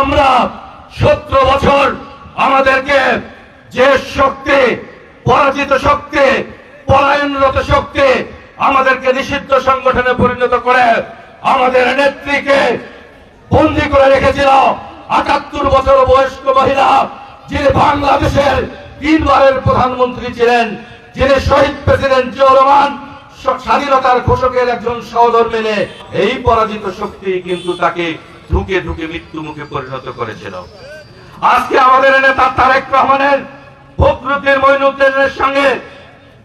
আমরা সতেরো বছর আমাদেরকে যে শক্তি, পরাজিত শক্তি, পলায়নরত শক্তি আমাদেরকে নিষিদ্ধ সংগঠনে পরিণত করে আমাদের নেত্রীকে বন্দি করে রেখেছিল আটাত্তর বছর বয়স্ক মহিলা, যিনি বাংলাদেশের তিনবারের প্রধানমন্ত্রী ছিলেন, যিনি শহীদ প্রেসিডেন্ট জিয়াউর রহমান স্বাধীনতার ঘোষকের একজন সহধর্মিনী। এই পরাজিত শক্তি কিন্তু তাকে ঢুকে ঢুকে মৃত্যু মুখে পরিণত করেছিল। আজকে আমাদের নেতা তারেক রহমানের, ফখরুদ্দিন মঈনুদ্দিনের সঙ্গে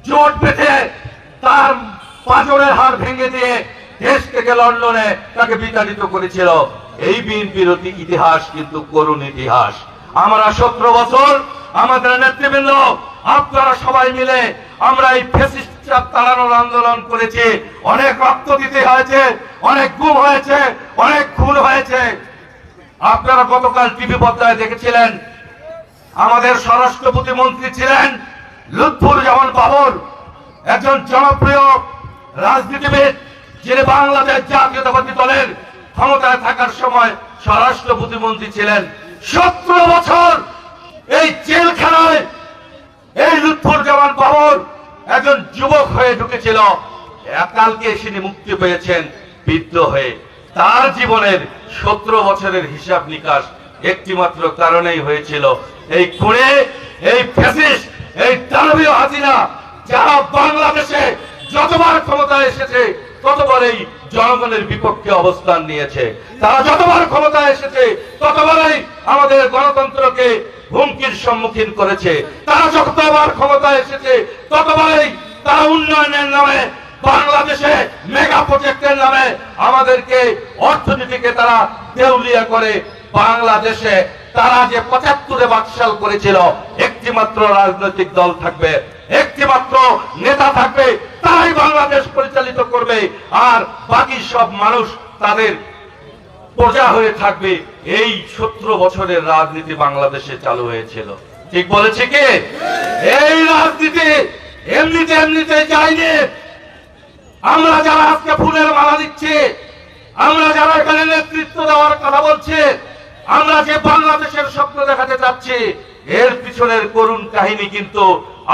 জোট বেঁধে তার পাঁচরের হাড় ভেঙে দিয়ে দেশ থেকে লন্ডনে তাকে বিতাড়িত করেছিল। এই বিএনপির ইতিহাস কিন্তু করুণ ইতিহাস। আমরা সতেরো বছর আমাদের নেতৃবৃন্দ, আপনারা সবাই মিলে আমরা এই ফেসিস্ট তাড়ানোর আন্দোলন করেছি। অনেক রক্ত দিতে হয়েছে, অনেক গুম হয়েছে, অনেক খুন হয়েছে। আপনারা গতকাল টিভি পর্দায় দেখেছিলেন, আমাদের স্বরাষ্ট্র প্রতিমন্ত্রী ছিলেন লুৎফুর জামান বাবর, একজন জনপ্রিয় রাজনীতিবিদ, যিনি বাংলাদেশ জাতীয়তাবাদী দলের ক্ষমতায় থাকার সময় স্বরাষ্ট্র প্রতিমন্ত্রী ছিলেন। সতেরো বছর এই জেলখানায় এই লুৎফুর জামান বাবর একজন যুবক হয়ে ঢুকেছিল। কালকে তিনি মুক্তি পেয়েছেন, বৃদ্ধ হয়ে। তার জীবনের সতেরো বছরের হিসাব নিকাশ একটি মাত্র কারণেই হয়েছিল। এই খুঁড়ে এই ফ্যাসিস্ট, এই দানবীয় হাসিনা যারা বাংলাদেশে যতবার ক্ষমতায় এসেছে, ততবার এই জনগণের বিপক্ষে অবস্থান নিয়েছে। তারা যতবার ক্ষমতায় এসেছে, ততবারই আমাদের গণতন্ত্রকে হুমকির সম্মুখীন করেছে। তারা যতবার ক্ষমতায় এসেছে, ততবারই তারা উন্নয়নের নামে, বাংলাদেশে মেগা প্রজেক্টের নামে আমাদেরকে অর্থনীতিকে তারা দেউলিয়া করে বাংলাদেশে। তারা যে পঁচাত্তরে বাকশাল করেছিল একটি মাত্র রাজনৈতিক দল থাকবে একটি মাত্র নেতা থাকবে, তারাই বাংলাদেশ পরিচালিত করবে। আর বাকি সব মানুষ তাদের প্রজা হয়ে থাকবে এই সতেরো বছরের রাজনীতি বাংলাদেশে চালু হয়েছিল। ঠিক বলেছে কি? এই রাজনীতি এমনিতে এমনিতে যায়নি। আমরা যারা আজকে ফুলের মালা দিচ্ছি, আমরা যারা এখানে নেতৃত্ব দেওয়ার কথা বলছি, আমরা যে বাংলাদেশের স্বপ্ন দেখাতে চাচ্ছি, এর পিছনের করুণ কাহিনী কিন্তু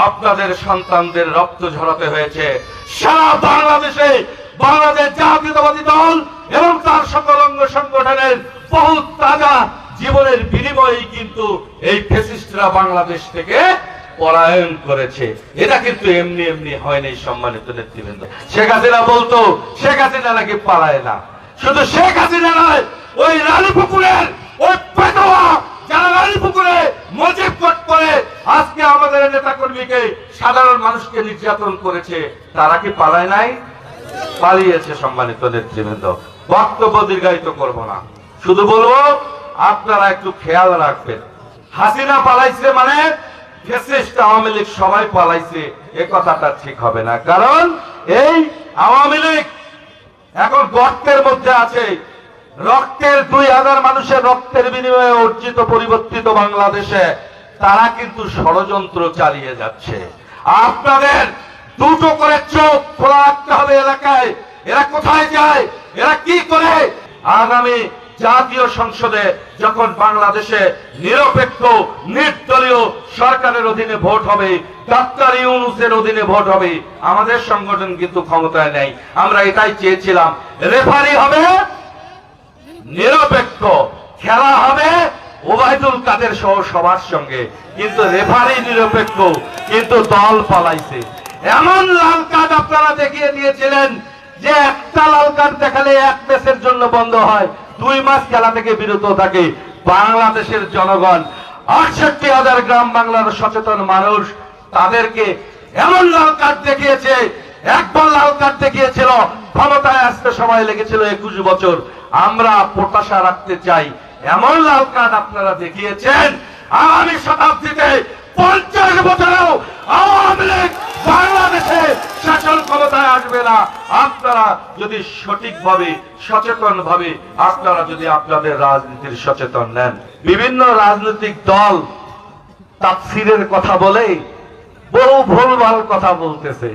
আপনাদের সন্তানদের রক্ত ঝরাতে হয়েছে। সারা বাংলাদেশে বাংলাদেশ জাতীয়তাবাদী দল এবং তার সকল অঙ্গ সংগঠনের বহু তাজা জীবনের বিনিময়েই কিন্তু এই ফেসিস্টরা বাংলাদেশ থেকে পলায়ন করেছে। এটা কিন্তু এমনি এমনি হয়নি সম্মানিত নেতৃবৃন্দ। শেখ হাসিনা বলতো, শেখ হাসিনা নাকি পালায় না। শুধু শেখ হাসিনা নয়, ওই রানী পুকুরের, ওই পেটোয়া, যারা রানী পুকুরে মজিব কোট করে, আজকে আমাদের নেতা কর্মীকে সাধারণ মানুষকে নির্যাতন করেছে, তারা কি পালায় নাই? পালিয়েছে সম্মানিত নেতৃবৃন্দ। বক্তব্য দীর্ঘায়িত করব না। শুধু বলব, আপনারা একটু খেয়াল রাখবেন। হাসিনা পালাইছে মানে আওয়ামী লীগ সবাই পালাইছে, এ কথাটা ঠিক হবে না। কারণ এই আওয়ামী লীগ এখন গর্তের মধ্যে আছে। রক্তের দুই হাজার মানুষের রক্তের বিনিময়ে অর্জিত পরিবর্তিত বাংলাদেশে তারা কিন্তু ষড়যন্ত্র চালিয়ে যাচ্ছে। আপনাদের দুটো করে চোখ খোলা রাখতে হবে এলাকায়। এরা কোথায় যায়? এরা কি করে? আগামী জাতীয় সংসদে যখন বাংলাদেশে নিরপেক্ষ, নির্দলীয় সরকারের অধীনে ভোট হবে, ডাক্তার ইউনুসের অধীনে ভোট হবে, আমাদের সংগঠন কিন্তু ক্ষমতায় নেই। আমরা এটাই চেয়েছিলাম। রেফারি হবে, নিরপেক্ষ, খেলা হবে ওবায়দুল কাদের সহ সবার সঙ্গে। কিন্তু রেফারি নিরপেক্ষ, কিন্তু দল পালাইছে। এমন লাল কার্ড আপনারা দেখিয়ে দিয়েছিলেন যে একটা লাল কার্ড দেখালে এক ম্যাচের জন্য বন্ধ হয়, দুই মাস খেলা থেকে বিরত থাকে বাংলাদেশের জনগণ। আটষট্টি হাজার গ্রাম বাংলার সচেতন মানুষ তাদেরকে এমন লাল কার্ড দেখিয়েছে একবার লাল কার্ড দেখিয়েছিল, ক্ষমতায় আসতে সময় লেগেছিল একুশ বছর। আমরা প্রত্যাশা রাখতে চাই, এমন লাল কার্ড আপনারা দেখিয়েছেন আগামী শতাব্দীতে পঞ্চাশ বছরেও আওয়ামী লীগ বাংলাদেশে শাসন ক্ষমতায় আসবে না। আপনারা যদি সঠিকভাবে সচেতন ভাবে আপনারা যদি আপনাদের রাজনীতির সচেতন নেন। বিভিন্ন রাজনৈতিক দল তাফসিরের কথা বলে বহু ভুলভাল কথা বলতেছে।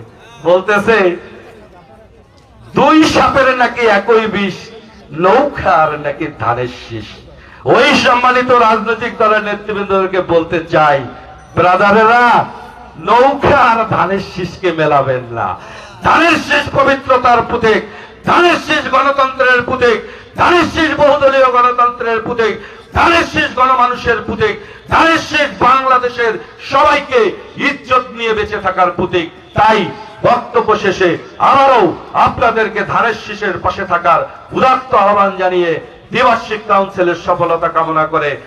বলতেছে, দুই সাপের নাকি একই বিষ নৌকার নাকি ধানের শীষ। ওই সম্মানিত রাজনৈতিক দলের নেতৃবৃন্দকে বলতে চাই, ব্রাদারেরা নৌকা আর ধানের শীষকে মেলাবেন না। ধানের শীষ পবিত্রতার প্রতীক, ধানের শীষ গণতন্ত্রের প্রতীক, ধানের শীষ বহুদলীয় গণতন্ত্রের প্রতীক, ধানের শীষ গণমানুষের প্রতীক, ধানের শীষ বাংলাদেশের সবাইকে ইজ্জত নিয়ে বেঁচে থাকার প্রতীক। তাই বক্তব্য শেষে আবারও আপনাদেরকে ধানের শীষের পাশে থাকার উদাত্ত আহ্বান জানিয়ে দ্বিবার্ষিক কাউন্সিলের সফলতা কামনা করে